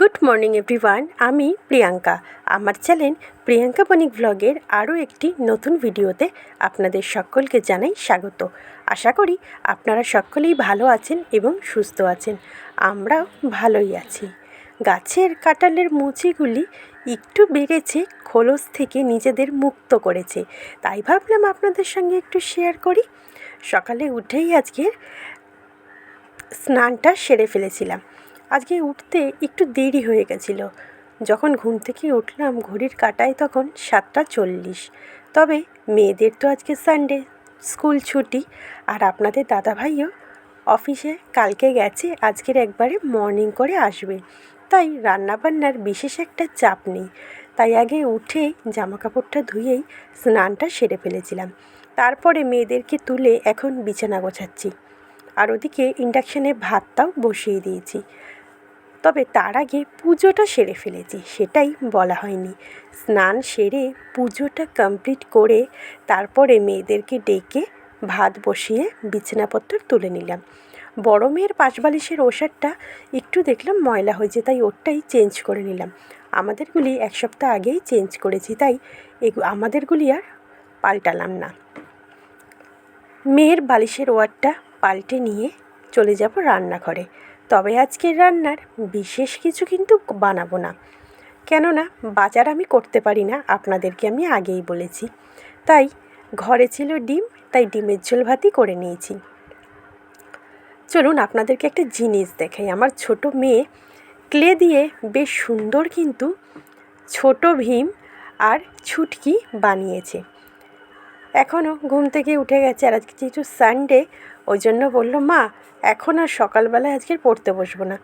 Good morning everyone আমি প্রিয়াঙ্কা। আমার channel Priyanka বণিক ব্লগের আরও একটি নতুন ভিডিওতে আপনাদের সকলকে জানাই স্বাগত। আশা করি আপনারা সকলেই ভালো আছেন এবং সুস্থ আছেন। আমরাও ভালোই আছি। গাছের কাঁঠালের মুচিগুলি একটু বেড়েছে, খোলস থেকে নিজেদের মুক্ত করেছে। তাই ভাবলাম আপনাদের সঙ্গে একটু শেয়ার করি। সকালে উঠেই আজকের স্নানটা সেরে ফেলেছিলাম। আজকে উঠতে একটু দেরি হয়ে গেছিল। যখন ঘুম থেকে উঠলাম ঘড়ির কাঁটায় তখন সাতটা চল্লিশ। তবে মেয়েদের তো আজকে সানডে স্কুল ছুটি। আর আপনাদের দাদাভাইও অফিসে কালকে গেছে, আজকের একবারে মর্নিং করে আসবে। তাই রান্নাবান্নার বিশেষ একটা চাপ নেই। তাই আগে উঠে জামা কাপড়টা ধুয়েই স্নানটা সেরে ফেলেছিলাম। তারপরে মেয়েদেরকে তুলে এখন বিছানা গোছাচ্ছি। আর ওদিকে ইন্ডাকশানে ভাতটাও বসিয়ে দিয়েছি। তবে তার আগে পুজোটা সেরে ফেলেছি, সেটাই বলা হয়নি। স্নান সেরে পুজোটা কমপ্লিট করে তারপরে মেয়েদেরকে ডেকে ভাত বসিয়ে বিছানাপত্র তুলে নিলাম। বড় মেয়ের পাশবালিশের ওষারটা একটু দেখলাম ময়লা হয়েছে, তাই ওরটাই চেঞ্জ করে নিলাম। আমাদেরগুলি এক সপ্তাহ আগেই চেঞ্জ করেছি, তাই এগু আমাদেরগুলি আর পাল্টালাম না। মেয়ের বালিশের ওয়ারটা পাল্টে নিয়ে চলে যাব রান্নাঘরে। তবে আজকের রান্নার বিশেষ কিছু কিন্তু বানাবো না। কেননা, বাজার আমি করতে পারি না, আপনাদেরকে আমি আগেই বলেছি। তাই ঘরে ছিল ডিম, তাই ডিমের ঝোল ভাতই করে নিয়েছি। চলুন আপনাদেরকে একটা জিনিস দেখাই। আমার ছোট মেয়ে ক্লে দিয়ে বেশ সুন্দর কিন্তু ছোট ভীম আর ছুটকি বানিয়েছে। এখনও ঘুম থেকে উঠে গেছে আর আজকে যেহেতু সানডে ওই জন্য বলল, মা, এখন আর সকালবেলায় আজকের পড়তে বসবো না।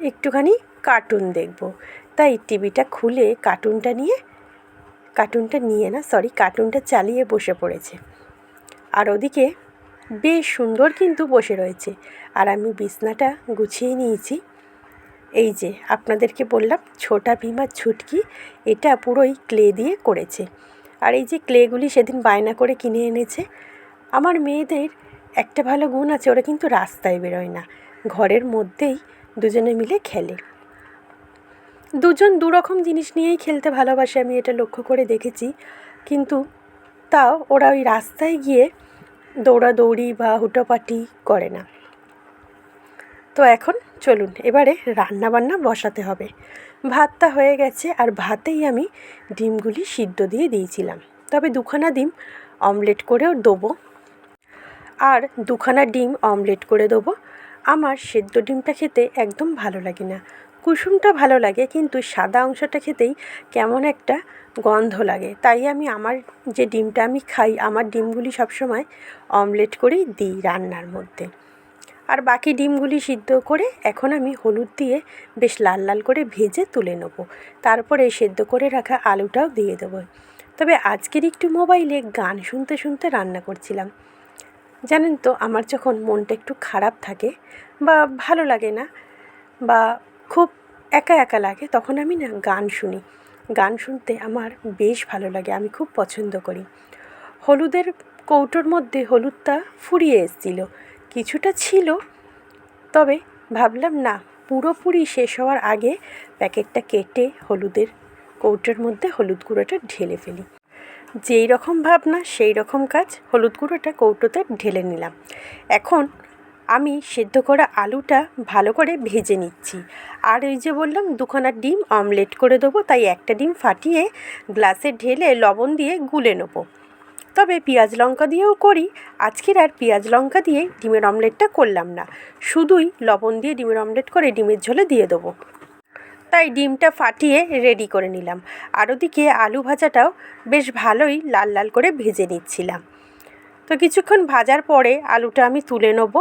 একটুখানি কার্টুন দেখব। তাই টিভিটা খুলে কার্টুনটা নিয়ে কার্টুনটা নিয়ে না সরি কার্টুনটা চালিয়ে বসে পড়েছে। আর ওদিকে বেশ সুন্দর কিন্তু বসে রয়েছে। আর আমি বিছনাটা গুছিয়ে নিয়েছি। এই যে, আপনাদেরকে বললাম, ছোটা ভীমা ছুটকি, এটা পুরোই ক্লে দিয়ে করেছে। আর এই যে ক্লেগুলি সেদিন বায়না করে কিনে এনেছে আমার মেয়েদের একটা ভালো গুণ আছে, ওরা কিন্তু রাস্তায় বেরোয় না। ঘরের মধ্যেই দুজনে মিলে খেলে। দুজন দুরকম জিনিস নিয়েই খেলতে ভালোবাসে, আমি এটা লক্ষ্য করে দেখেছি। কিন্তু তাও ওরা ওই রাস্তায় গিয়ে দৌড়াদৌড়ি বা হুটোপাটি করে না। তো এখন চলুন, এবারে রান্না বান্না বসাতে হবে। ভাতটা হয়ে গেছে, আর ভাতেই আমি ডিমগুলি সিদ্ধ দিয়ে দিয়েছিলাম। তবে দুখানা ডিম অমলেট করেও দেবো। আর দুখানা ডিম অমলেট করে দেবো। আমার সেদ্ধ ডিমটা খেতে একদম ভালো লাগে না। কুসুমটা ভালো লাগে, কিন্তু সাদা অংশটা খেতেই কেমন একটা গন্ধ লাগে। তাই আমি আমার যে ডিমটা আমি খাই, আমার ডিমগুলি সবসময় অমলেট করেই দিই রান্নার মধ্যে। আর বাকি ডিমগুলি সিদ্ধ করে এখন আমি হলুদ দিয়ে বেশ লাল লাল করে ভেজে তুলে নেব। তারপরে সেদ্ধ করে রাখা আলুটাও দিয়ে দেবো। তবে আজকের একটু মোবাইলে গান শুনতে শুনতে রান্না করছিলাম। জানেন তো, আমার যখন মনটা একটু খারাপ থাকে বা ভালো লাগে না বা খুব একা একা লাগে, তখন আমি না গান শুনি। গান শুনতে আমার বেশ ভালো লাগে, আমি খুব পছন্দ করি। হলুদের কৌটোর মধ্যে হলুদটা ফুরিয়ে এসেছিল। কিছুটা ছিল, তবে ভাবলাম না, পুরোপুরি শেষ হওয়ার আগে প্যাকেটটা কেটে হলুদের কৌটোর মধ্যে হলুদ গুঁড়োটা ঢেলে ফেলি। যেই রকম ভাবনা, সেই রকম কাজ হলুদ গুঁড়োটা কৌটোতে ঢেলে নিলাম। এখন আমি সেদ্ধ করা আলুটা ভালো করে ভেজে নিচ্ছি। আর ওই যে বললাম, দুখানা ডিম অমলেট করে দেবো, তাই একটা ডিম ফাটিয়ে গ্লাসে ঢেলে লবণ দিয়ে গুলে নেব। তবে পেঁয়াজ লঙ্কা দিয়েও করি, আজকের আর পেঁয়াজ লঙ্কা দিয়ে ডিমের অমলেটটা করলাম না। শুধুই লবণ দিয়ে ডিমের অমলেট করে ডিমের ঝোলে দিয়ে দেবো। তাই ডিমটা ফাটিয়ে রেডি করে নিলাম। আর ওদিকে আলু ভাজাটাও বেশ ভালোই লাল লাল করে ভেজে নিচ্ছিলাম। তো কিছুক্ষণ ভাজার পরে আলুটা আমি তুলে নেব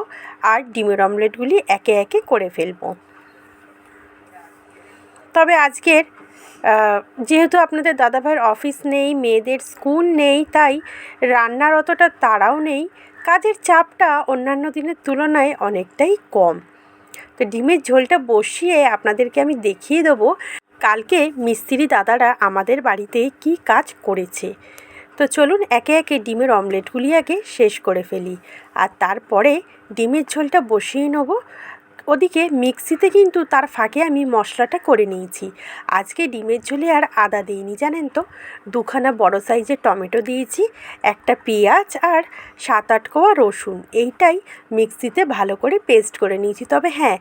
আর ডিমের অমলেটগুলি একে একে করে ফেলব। তবে আজকের যেহেতু আপনাদের দাদাভাইয়ের অফিস নেই, মেয়েদের স্কুল নেই, তাই রান্নার অতটা তাড়াও নেই, কাজের চাপটা অন্যান্য দিনের তুলনায় অনেকটাই কম। তো ডিমের ঝোলটা বসিয়ে আপনাদেরকে আমি দেখিয়ে দেবো কালকে মিস্ত্রি দাদারা আমাদের বাড়িতে কি কাজ করেছে। তো চলুন একে একে ডিমের অমলেটগুলি আগে শেষ করে ফেলি। আর তারপরে ডিমের ঝোলটা বসিয়ে নেব। ওদিকে মিক্সিতে কিন্তু তার ফাঁকে আমি মশলাটা করে নিয়েছি। আজকে ডিমের ঝোলে আর আদা দিইনি, জানেন তো? দুখানা বড় সাইজের টমেটো দিয়েছি, একটা পেঁয়াজ আর সাত আট কোয়া রসুন। এইটাই মিক্সিতে ভালো করে পেস্ট করে নিয়েছি। তবে হ্যাঁ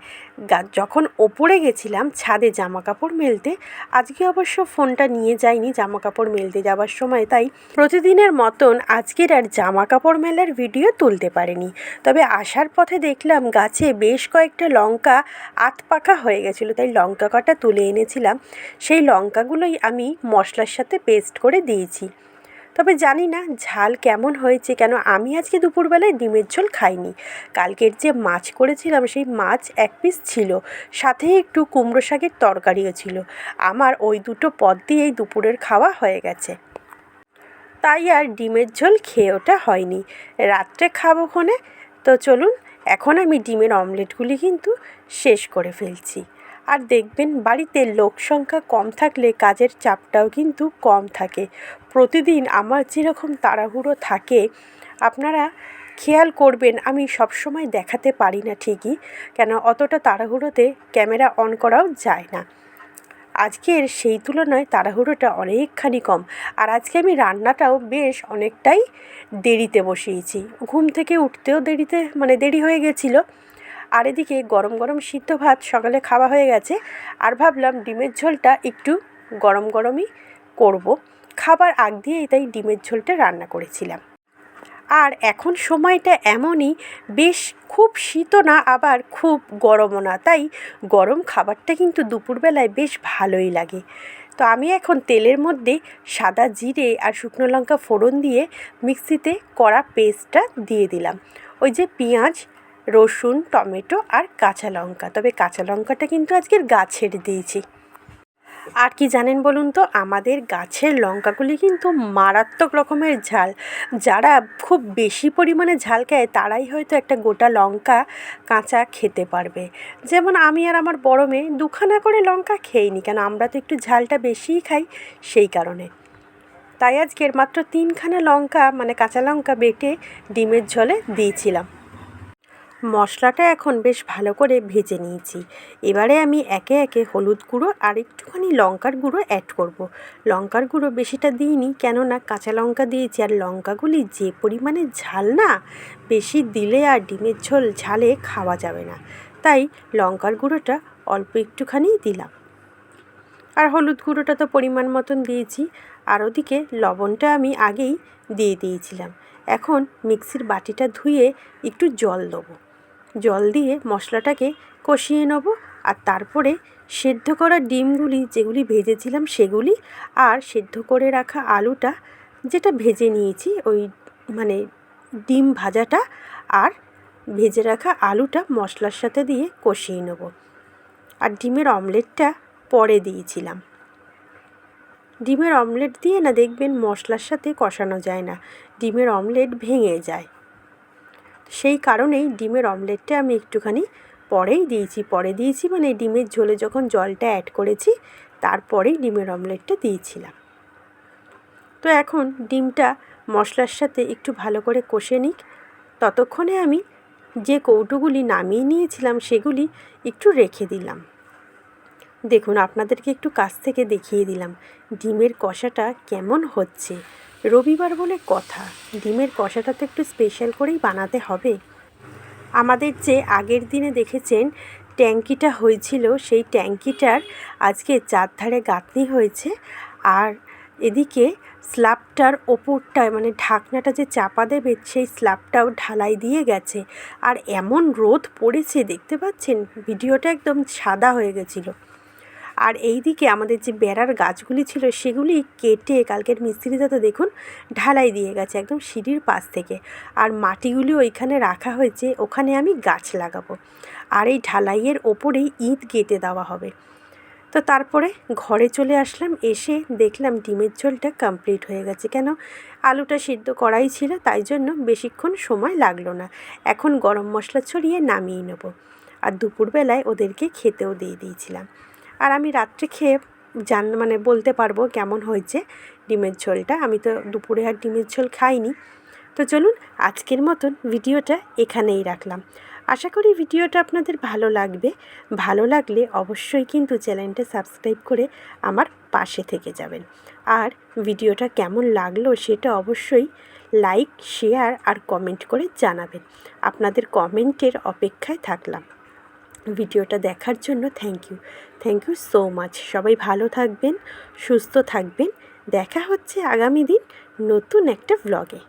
যখন ওপরে গেছিলাম ছাদে জামা কাপড় মেলতে, আজকে অবশ্য ফোনটা নিয়ে যাইনি জামা কাপড় মেলতে যাওয়ার সময়, তাই প্রতিদিনের মতন আজকের আর জামা কাপড় মেলার ভিডিও তুলতে পারিনি। তবে আসার পথে দেখলাম গাছে বেশ কয়েকটা লঙ্কা আত পাকা হয়ে গেছিল, তাই লঙ্কা কটা তুলে এনেছিলাম। সেই লঙ্কাগুলোই আমি মশলার সাথে পেস্ট করে দিয়েছি। তবে জানি না ঝাল কেমন হয়েছে, কেন আমি আজকে দুপুরবেলায় ডিমের ঝোল খাইনি। কালকের যে মাছ করেছিলাম সেই মাছ এক পিস ছিল, সাথে একটু কুমড়ো শাকের তরকারিও ছিল। আমার ওই দুটো পদ দিয়েই দুপুরের খাওয়া হয়ে গেছে। তাই আর ডিমের ঝোল খেয়ে ওটা হয়নি। রাত্রে খাব ক্ষণে তো চলুন, এখন আমি ডিমের অমলেটগুলি কিন্তু শেষ করে ফেলছি। আর দেখবেন বাড়িতে লোক সংখ্যা কম থাকলে কাজের চাপটাও কিন্তু কম থাকে। প্রতিদিন আমার যেরকম তাড়াহুড়ো থাকে, আপনারা খেয়াল করবেন আমি সবসময় দেখাতে পারি না ঠিকই, কেন অতটা তাড়াহুড়োতে ক্যামেরা অন করাও যায় না। আজকের সেই তুলনায় তাড়াহুড়োটা অনেকখানি কম আর আজকে আমি রান্নাটাও বেশ অনেকটাই দেরিতে বসিয়েছি। ঘুম থেকে উঠতেও দেরিতে মানে দেরি হয়ে গেছিল। আর এদিকে গরম গরম সিদ্ধ ভাত সকালে খাওয়া হয়ে গেছে। আর ভাবলাম ডিমের ঝোলটা একটু গরম গরমই করব। খাবার আগ দিয়েই তাই ডিমের ঝোলটা রান্না করেছিলাম। আর এখন সময়টা এমনই, বেশ খুব শীতও না, আবার খুব গরমও না। তাই গরম খাবারটা কিন্তু দুপুরবেলায় বেশ ভালোই লাগে। তো আমি এখন তেলের মধ্যে সাদা জিরে আর শুকনো লঙ্কা ফোড়ন দিয়ে মিক্সিতে কড়া পেস্টটা দিয়ে দিলাম। ওই যে পেঁয়াজ রসুন, টমেটো আর কাঁচা লঙ্কা। তবে কাঁচা লঙ্কাটা কিন্তু আজকের গাছের দিয়েছি। আর কি জানেন বলুন তো, আমাদের গাছের লঙ্কাগুলি কিন্তু মারাত্মক রকমের ঝাল। যারা খুব বেশি পরিমাণে ঝাল খায়, তারাই হয়তো একটা গোটা লঙ্কা কাঁচা খেতে পারবে। যেমন আমি আর আমার বড় মেয়ে দুখানা করে লঙ্কা খেইনি, কেন আমরা তো একটু ঝালটা বেশিই খাই সেই কারণে। তাই আজকের মাত্র তিনখানা লঙ্কা মানে কাঁচা লঙ্কা বেটে ডিমের ঝোলে দিয়েছিলাম। মশলাটা এখন বেশ ভালো করে ভেজে নিয়েছি। এবারে আমি একে একে হলুদ গুঁড়ো আর একটুখানি লঙ্কার গুঁড়ো অ্যাড করব। লঙ্কার গুঁড়ো বেশিটা দিইনি, কেননা কাঁচা লঙ্কা দিয়েছি আর লঙ্কাগুলি যে পরিমাণে ঝাল না, বেশি দিলে আর ডিমের ঝোল ঝালে খাওয়া যাবে না। তাই লঙ্কার গুঁড়োটা অল্প একটুখানি দিলাম। আর হলুদ গুঁড়োটা তো পরিমাণ মতন দিয়েছি, আর ওদিকে লবণটা আমি আগেই দিয়ে দিয়েছিলাম। এখন মিক্সির বাটিটা ধুয়ে একটু জল দেবো। জল দিয়ে মশলাটাকে কষিয়ে নেব আর তারপরে সেদ্ধ করা ডিমগুলি যেগুলি ভেজেছিলাম সেগুলি আর সেদ্ধ করে রাখা আলুটা যেটা ভেজে নিয়েছি, ওই মানে ডিম ভাজাটা আর ভেজে রাখা আলুটা মশলার সাথে দিয়ে কষিয়ে নেব। আর ডিমের অমলেটটা পরে দিয়েছিলাম। ডিমের অমলেট দিয়ে না দেখবেন মশলার সাথে কষানো যায় না। ডিমের অমলেট ভেঙে যায়। সেই কারণেই ডিমের অমলেটটা আমি একটুখানি পরেই দিয়েছি, পরে দিয়েছি মানে ডিমের ঝোলে যখন জলটা অ্যাড করেছি, তারপরেই ডিমের অমলেটটা দিয়েছিলাম। তো এখন ডিমটা মশলার সাথে একটু ভালো করে কষে নিক। ততক্ষণে আমি যে কৌটোগুলি নামিয়ে নিয়েছিলাম সেগুলি একটু রেখে দিলাম। দেখুন, আপনাদেরকে একটু কাছ থেকে দেখিয়ে দিলাম ডিমের কষাটা কেমন হচ্ছে। রবিবার বলে কথা। ডিমের কষাটা তো একটু স্পেশাল করেই বানাতে হবে। আমাদের যে আগের দিনে দেখেছেন ট্যাঙ্কিটা হয়েছিল, সেই ট্যাঙ্কিটার আজকে চারধারে গাঁথনি হয়েছে। আর এদিকে স্ল্যাবটার ওপরটায় মানে ঢাকনাটা যে চাপা দেবে, সেই স্ল্যাবটাও ঢালাই দিয়ে গেছে। আর এমন রোদ পড়েছে, দেখতে পাচ্ছেন? ভিডিওটা একদম সাদা হয়ে গেছিল। আর এই দিকে আমাদের যে বেড়ার গাছগুলি ছিল, সেগুলি কেটে কালকের মিস্ত্রিটা তো দেখুন ঢালাই দিয়ে গেছে একদম সিঁড়ির পাশ থেকে। আর মাটিগুলি ওইখানে রাখা হয়েছে, ওখানে আমি গাছ লাগাবো। আর এই ঢালাইয়ের ওপরেই ইট গেঁথে দেওয়া হবে। তো তারপরে ঘরে চলে আসলাম, এসে দেখলাম ডিমের ঝোলটা কমপ্লিট হয়ে গেছে। কেন? আলুটা সিদ্ধ করাই ছিল, তাই জন্য বেশিক্ষণ সময় লাগল না। এখন গরম মশলা ছড়িয়ে নামিয়ে নেব। আর দুপুরবেলায় ওদেরকে খেতেও দিয়ে দিয়েছিলাম। আর আমি রাত্রে খেয়ে জান মানে বলতে পারব কেমন হয়েছে ডিমের ঝোলটা। আমি তো দুপুরে আর ডিমের ঝোল খাইনি। তো চলুন আজকের মতন ভিডিওটা এখানেই রাখলাম। আশা করি ভিডিওটা আপনাদের ভালো লাগবে। ভালো লাগলে অবশ্যই কিন্তু চ্যানেলটা সাবস্ক্রাইব করে আমার পাশে থেকে যাবেন। আর ভিডিওটা কেমন লাগল সেটা অবশ্যই লাইক, শেয়ার আর কমেন্ট করে জানাবেন। আপনাদের কমেন্টের অপেক্ষায় থাকলাম। ভিডিওটা দেখার জন্য thank you thank you so much সবাই ভালো থাকবেন, সুস্থ থাকবেন। দেখা হচ্ছে আগামী দিন নতুন একটা ব্লগে